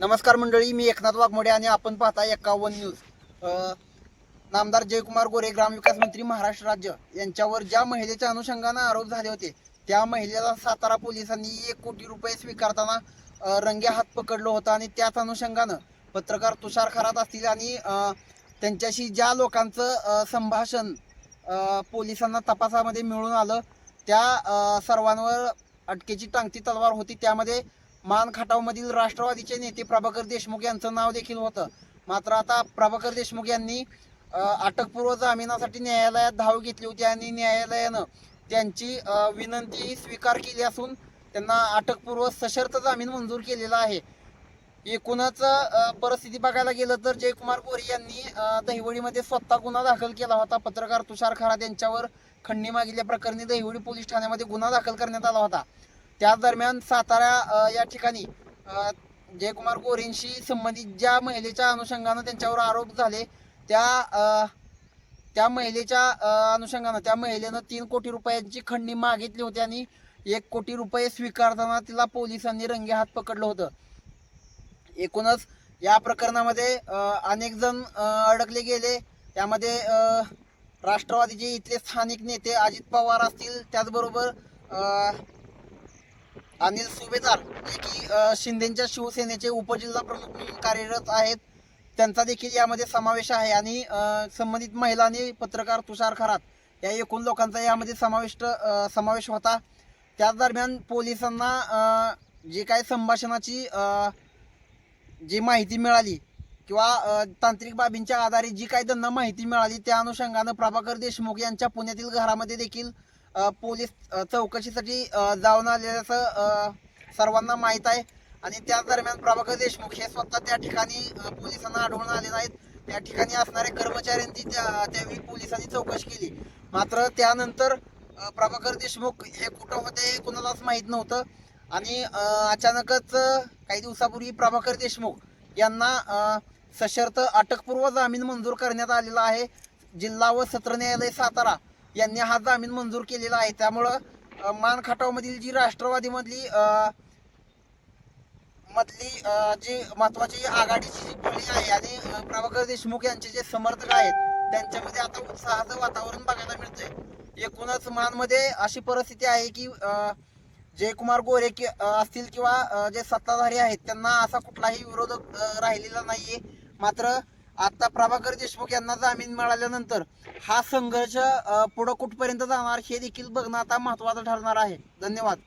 नमस्कार मंडळी मी एकनाथ वाघमोडे आणि आपण पाहता एकावन्न न्यूज. नामदार जयकुमार गोरे ग्रामविकास मंत्री महाराष्ट्र राज्य. यांच्यावर ज्या महिलेच्या अनुषंगानं आरोप झाले होते त्या महिलेला सातारा पोलिसांनी एक कोटी रुपये स्वीकारताना रंगे हात पकडलं होतं आणि त्याच अनुषंगानं पत्रकार तुषार खरात असतील आणि त्यांच्याशी ज्या लोकांचं संभाषण पोलिसांना तपासामध्ये मिळून आलं त्या सर्वांवर अटकेची टांगती तलवार होती. त्यामध्ये मान खटावमधील राष्ट्रवादीचे नेते प्रभाकर देशमुख यांचं नाव देखील होतं. मात्र आता प्रभाकर देशमुख यांनी अटकपूर्व जामिनासाठी न्यायालयात धाव घेतली होती आणि न्यायालयानं त्यांची विनंती स्वीकार केली असून त्यांना अटकपूर्व सशर्त जामीन मंजूर केलेला आहे. एकूणच परिस्थिती बघायला गेलं तर जयकुमार गोरे यांनी दहिवडीमध्ये स्वतः गुन्हा दाखल केला होता. पत्रकार तुषार खरात यांच्यावर खंडणी मागितल्या प्रकरणी दहिवडी पोलीस ठाण्यामध्ये गुन्हा दाखल करण्यात आला होता. त्याच दरम्यान सातारा या ठिकाणी जयकुमार गोरेंशी संबंधित ज्या महिलेच्या अनुषंगानं त्यांच्यावर आरोप झाले त्या त्या महिलेच्या अनुषंगानं त्या महिलेनं तीन कोटी रुपयांची खंडणी मागितली होती आणि एक कोटी रुपये स्वीकारताना तिला पोलिसांनी रंगे हात पकडलं होतं. एकूणच या प्रकरणामध्ये अनेक जण अडकले गेले. त्यामध्ये राष्ट्रवादीचे इथले स्थानिक नेते अजित पवार असतील त्याचबरोबर अनिल सुभेदार जे की शिंदेच्या शिवसेनेचे उपजिल्हा प्रमुख म्हणून कार्यरत आहेत. त्यांचा देखील यामध्ये समावेश आहे आणि संबंधित महिला आणि पत्रकार तुषार खरात या एकूण लोकांचा यामध्ये समाविष्ट समावेश होता. त्याच दरम्यान पोलिसांना जे काय संभाषणाची जी माहिती मिळाली किंवा तांत्रिक बाबींच्या आधारे जी काही त्यांना माहिती मिळाली त्या अनुषंगानं प्रभाकर देशमुख यांच्या पुण्यातील घरामध्ये देखील पोलीस चौकशीसाठी जाऊन आलेल्याचं सर्वांना माहीत आहे. आणि त्याच दरम्यान प्रभाकर देशमुख हे स्वतः त्या ठिकाणी पोलिसांना आढळून आले नाहीत त्या ठिकाणी असणाऱ्या कर्मचाऱ्यांची त्या त्यावेळी पोलिसांनी चौकशी केली. मात्र त्यानंतर प्रभाकर देशमुख हे कुठं होते हे कुणालाच माहीत नव्हतं. आणि अचानकच काही दिवसापूर्वी प्रभाकर देशमुख यांना सशर्त अटकपूर्व जामीन मंजूर करण्यात आलेला आहे. जिल्हा व सत्र न्यायालय सातारा. यांनी हा जामीन मंजूर केलेला आहे. त्यामुळं मानखटावमधील मान खटावमधील जी राष्ट्रवादीमधली मधली मधली जी महत्वाची आघाडीची जी फळी आहे आणि प्रभाकर देशमुख यांचे जे समर्थक आहेत त्यांच्यामध्ये आता उत्साहाचं वातावरण बघायला मिळतंय. एकूणच मानमध्ये अशी परिस्थिती आहे की जयकुमार गोरे कि असतील किंवा जे सत्ताधारी आहेत त्यांना असा कुठलाही विरोधक राहिलेला नाहीये. मात्र आता प्रभाकर देशमुख यांना जामीन मिळाल्यानंतर हा संघर्ष पुढं कुठपर्यंत जाणार हे देखील बघणं आता महत्वाचं ठरणार आहे. धन्यवाद.